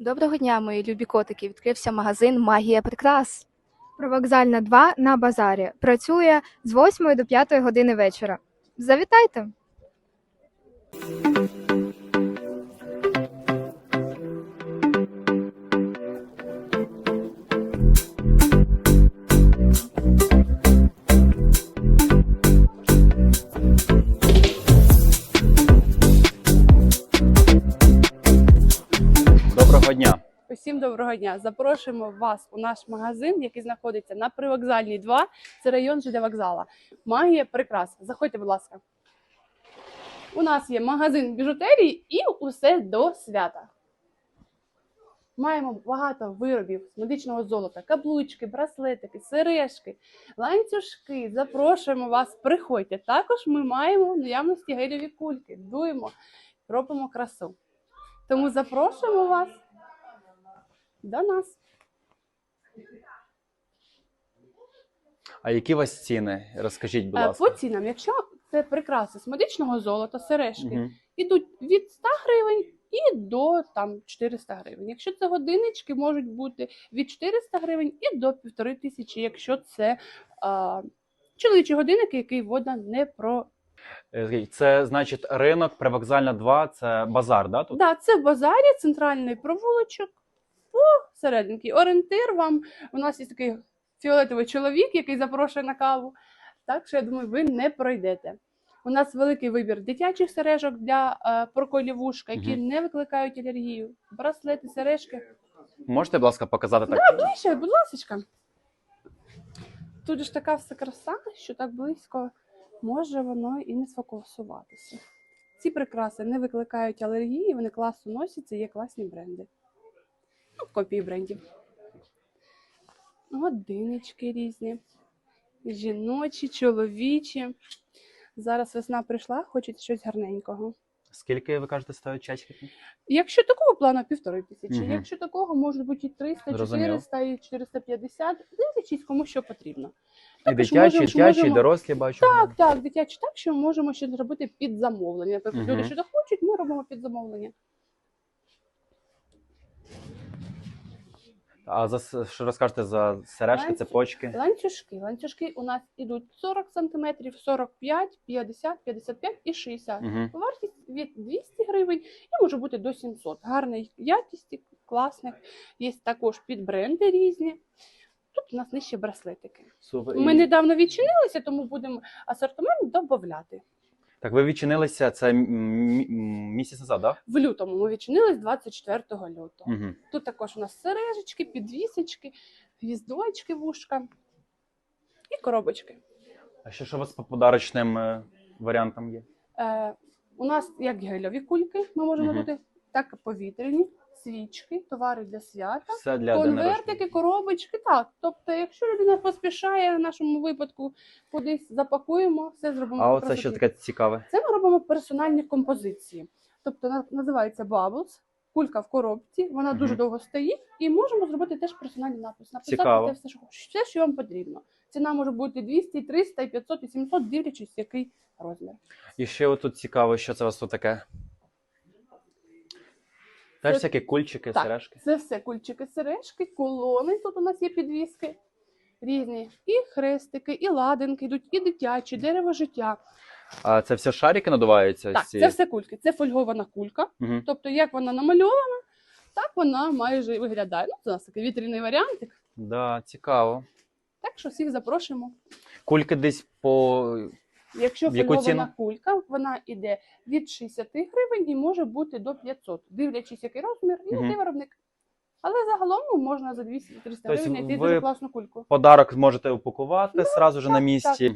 Доброго дня, мої любі котики. Відкрився магазин Магія прикрас. Провокзальна 2 на базарі. Працює з 8 до 5 години вечора. Завітайте! Доброго дня. Запрошуємо вас у наш магазин, який знаходиться на привокзальній 2. Це район ЖД вокзала. Магія прикрас. Заходьте, будь ласка. У нас є магазин біжутерії і усе до свята. Маємо багато виробів з медичного золота, каблучки, браслетики, сережки, ланцюжки. Запрошуємо вас, приходьте. Також ми маємо наявності гелеві кульки, дуємо, робимо красу. Тому запрошуємо вас до нас. А які у вас ціни? Розкажіть, будь Е, ласка. По цінам, якщо це прикраси з медичного золота, сережки, Мгм. ідуть від 100 гривень і до там 400 гривень. Якщо це годиннички, можуть бути від 400 гривень і до півтори тисячі, якщо це а, чоловічі годинники, які вода не про. Е, Це значить ринок, привокзальна 2, це базар, да? Тут? Да, це в базарі, центральний провулочок. Посерединки. Орієнтир вам. У нас є такий фіолетовий чоловік, який запрошує на каву. Так що я думаю, ви не пройдете. У нас великий вибір дитячих сережок для е, проколів вушка, які Мгм. не викликають алергію. Браслети, сережки. Можете, будь ласка, показати так? Да, ближче, будь ласка. Тут же ж така вся краса, що так близько може воно і не сфокусуватися. Ці прикраси не викликають алергії, вони класно носяться, є класні бренди. Ну, копії брендів. Годиннички різні. Жіночі, чоловічі. Зараз весна прийшла, хочуть щось гарненького. Скільки ви кажете стоять часики? Якщо такого плану півтори тисячі, Мгм. якщо такого можуть бути і 300, Зрозумів. 400 і 450, дивлячись, кому що потрібно. І Також дитячі, і можемо- дитячі, і можемо- дорослі бачу. Так, так, дитячі так, що можемо ще зробити під замовлення. Наприклад, Мгм. люди, що хочуть, ми робимо під замовлення. А за що розкажете за сережки, Ланцю- цепочки? Ланцюжки. Ланцюжки у нас ідуть 40 см, 45, 50, 55 і 60. Угу. Вартість від 200 гривень і може бути до 700. Гарної якісті, класних. Є також підбренди різні. Тут у нас нижче браслетики. Супер. Ми недавно відчинилися, тому будемо асортимент додати. Так, ви відчинилися це місяць назад, так? В лютому ми відчинились 24 лютого. Угу. Тут також у нас сережечки, підвісочки, гвіздочки, вушка і коробочки. А ще що у вас по подарочним е, варіантам є? Е, у нас як гельові кульки ми можемо угу. бути, так і повітряні, свічки, товари для свята, Все для конвертики, коробочки. Так, тобто, якщо людина поспішає, в нашому випадку кудись запакуємо, все зробимо. А оце що таке цікаве? Це ми робимо персональні композиції. Тобто називається Bubbles, кулька в коробці, вона дуже довго стоїть, і можемо зробити теж персональний напис. Написати Цікаво. те все, що все, що вам потрібно. Ціна може бути 200, і 300, і 500, і 700, дивлячись, який розмір. І ще отут цікаво, що це у вас тут таке? Теж всякі кульчики, Так. сережки. Це все кульчики, сережки, колони. Тут у нас є підвіски різні. І хрестики, і ладинки йдуть, і дитячі, дерево життя. А це все шарики надуваються? Так, ці? це все кульки. Це фольгована кулька. Мгм. Тобто, як вона намальована, так вона майже і виглядає. Ну, це у нас такий вітряний варіантик. Да, цікаво. Так що всіх запрошуємо. Кульки десь по. Якщо ціну? кулька, вона йде від 60 гривень і може бути до 500, дивлячись, який розмір і який виробник. Але загалом можна за 200-300 Тобто гривень знайти дуже класну кульку. Подарок зможете упакувати Ну, сразу на так, місці.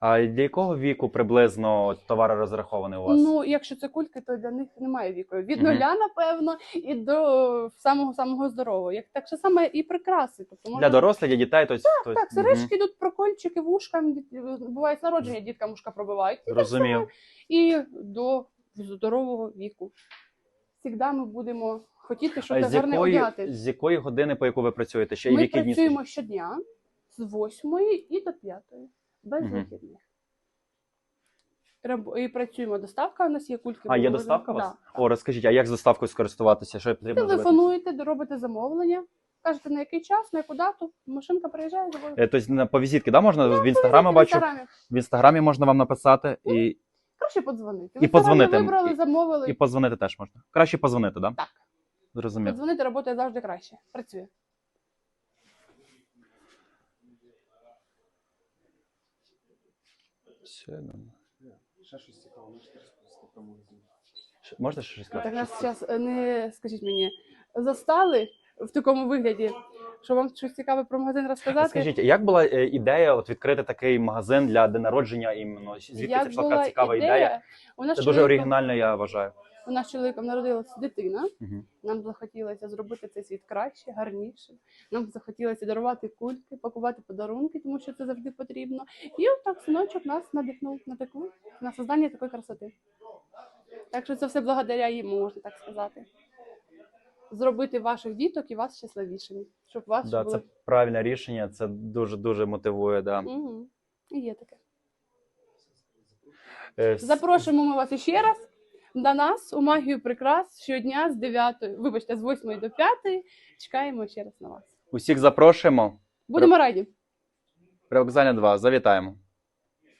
А для якого віку приблизно товар розрахований у вас? Ну, якщо це кульки, то для них немає віку. Від нуля, напевно, і до самого самого здорового. Як так що саме і прикраси. Тобто можна Для дорослих, для дітей, тобто, тобто- так, сережки йдуть прокольчики, вушкам, буває з народження діткам ушка пробивають. І так і до здорового віку. Завжди ми будемо хотіти щось з гарне якої, одягати. з якої години, по яку ви працюєте? Ще і Ми дні? працюємо щодня з 8 і до 5, без Мгм. вихідних. і працюємо. Доставка у нас є кульки. А, є доставка у вас? Да. О, розкажіть, а як з доставкою скористуватися? Що потрібно зробити? Телефонуєте, робите замовлення, кажете на який час, на яку дату. Машинка приїжджає, завозить. Е, Тобто на- по візитки, да, можна в інстаграмі бачу. В інстаграмі можна вам написати і, Краще подзвонити. І В Інстаграмі подзвонити. Вибрали, І- замовили. і позвонити теж можна. Краще позвонити, да? Так. Зрозумів. Подзвонити працює завжди краще. Працює. Ще, ну. Ще- Можна ще щось Так нас зараз не скажіть мені, застали в такому вигляді, що вам щось цікаве про магазин розказати. Скажіть, як була е, ідея от відкрити такий магазин для день народження іменно? Звідки Як це була така цікава ідея? У нас Це дуже чоловіком- оригінально, я вважаю. У нас з чоловіком народилася дитина. Мгм. Нам захотілося зробити цей світ краще, гарніше. Нам захотілося дарувати кульки, пакувати подарунки, тому що це завжди потрібно. І отак синочок нас надихнув на таку на создання такої красоти. Так що це все благодаря йому, можна так сказати. Зробити ваших діток і вас щасливішими, щоб вас Да, були це правильне рішення, це дуже дуже мотивує. Да. Угу. І є таке. Е, Запрошуємо ми вас іще раз до нас у магію прикрас щодня з 9, вибачте, з 8 до 5. Чекаємо ще раз на вас. Усіх запрошуємо. Будемо раді. Привокзальна 2, завітаємо.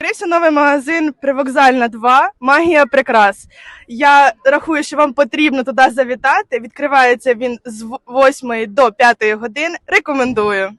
Відкрився новий магазин Привокзальна 2 Магія прикрас. Я рахую, що вам потрібно туди завітати. Відкривається він з 8 до 5 годин. Рекомендую.